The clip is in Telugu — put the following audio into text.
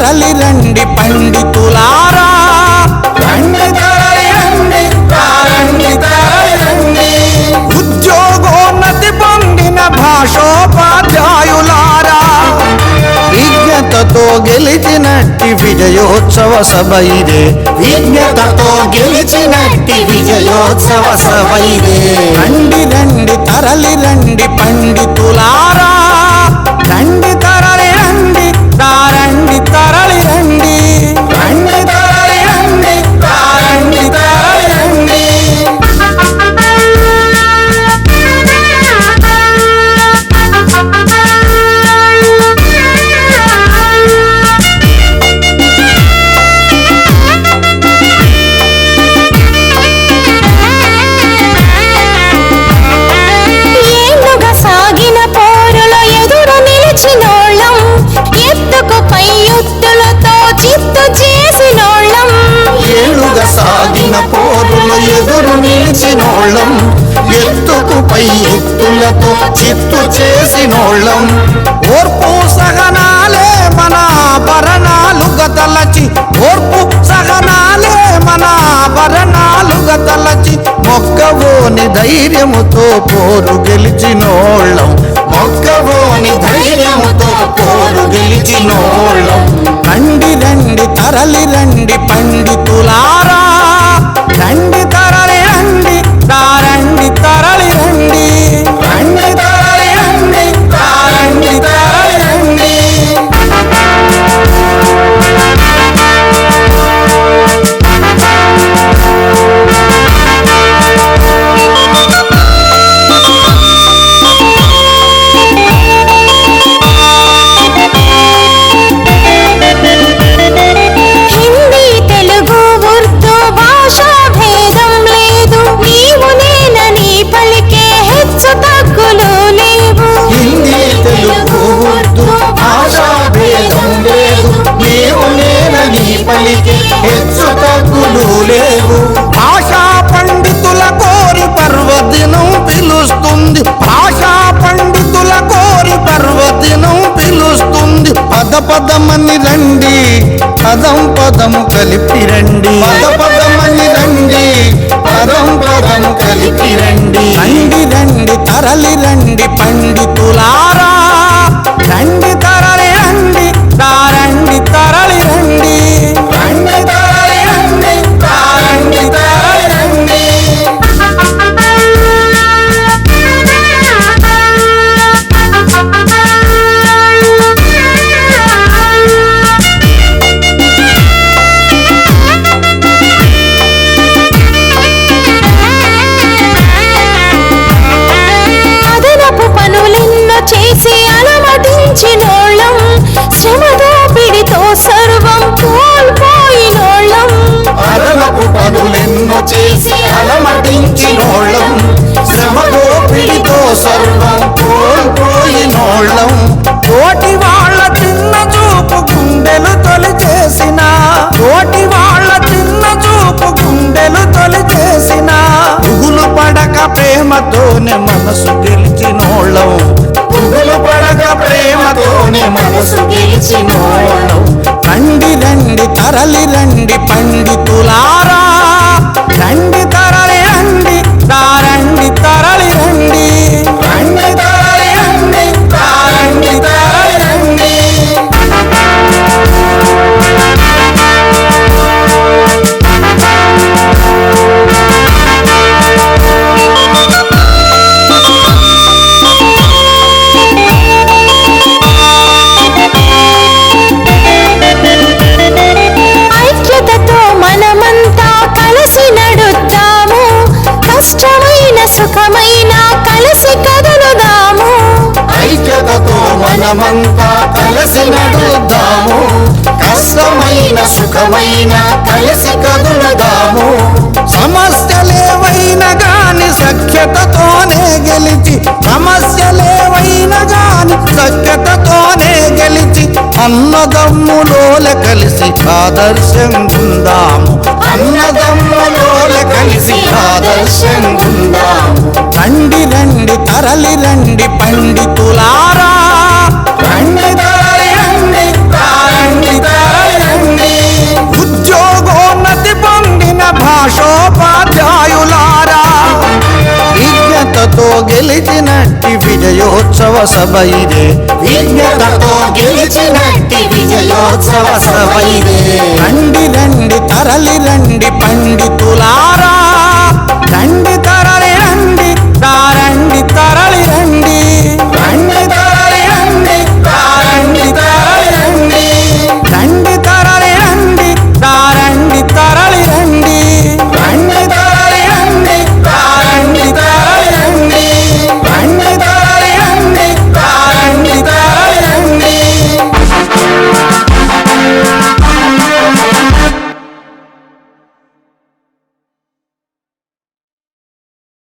తరలి రండి పండితులారా. ఉద్యోగోన్నతి పొందిన భాషోపాధ్యాయులారా. విజ్ఞతతో గెలిచినట్టి విజయోత్సవ సభ ఇదే. విజ్ఞతతో గెలిచినట్టి విజయోత్సవ సభ ఇదే. రండి రండి తరలి రండి చిత్తు చేసినోళ్ళం. ఓర్పు సహనాలే మన భరణాలుగా తలచి ఓర్పు సహనాలే మన భరణాలుగా తలచి మొక్కవోని ధైర్యముతో పోరు గెలిచినోళ్ళం. మొక్కవోని ధైర్యముతో పోరు గెలిచినోళ్ళం. రండి రండి తరలి రండి పండితో పదము కలిపి రండి. పద పదమని రండి. పదం పదం కలిపి రండి. రండి రండి తరలి రండి పండితులారా. రండి చేసి అలమటించినోళ్ళం. శ్రమ దోపిడితో సర్వం కోల్పోయినోళ్ళం. కోటి వాళ్ళ చిన్న చూపు గుండెలు తొలి చేసిన కోటి వాళ్ళ చిన్న చూపు గుండెలు తొలి చేసిన పుగులు పడక ప్రేమతోనే మనసు గెలిచినోళ్ళం. పుగులు పడక ప్రేమతోనే మనసు గెలిచినోళ్ళం. రండి రండి తరలి రండి పండితులారా. రండి మనమంతా కలిసి నడుద్దాము. కష్టమైన సుఖమైన కలిసి కదులుదాము. సమస్యలేవైనా గాని సఖ్యతతోనే గెలిచి సమస్యలేవైనా గాని సఖ్యతతోనే గెలిచి అన్నదమ్ములోల కలిసి ఆదర్శం ఉందాము అన్నదమ్ములోల కలిసి ఆదర్శం ఉందాము రండి రండి తరలి రండి పండితులారా. విజ్ఞతతో గెలిచినట్టి విజయోత్సవ సభ ఇదే. విజ్ఞతతో గెలిచినట్టి విజయోత్సవ సభ ఇదే. రండి రండి తరలి రండి పండితులారా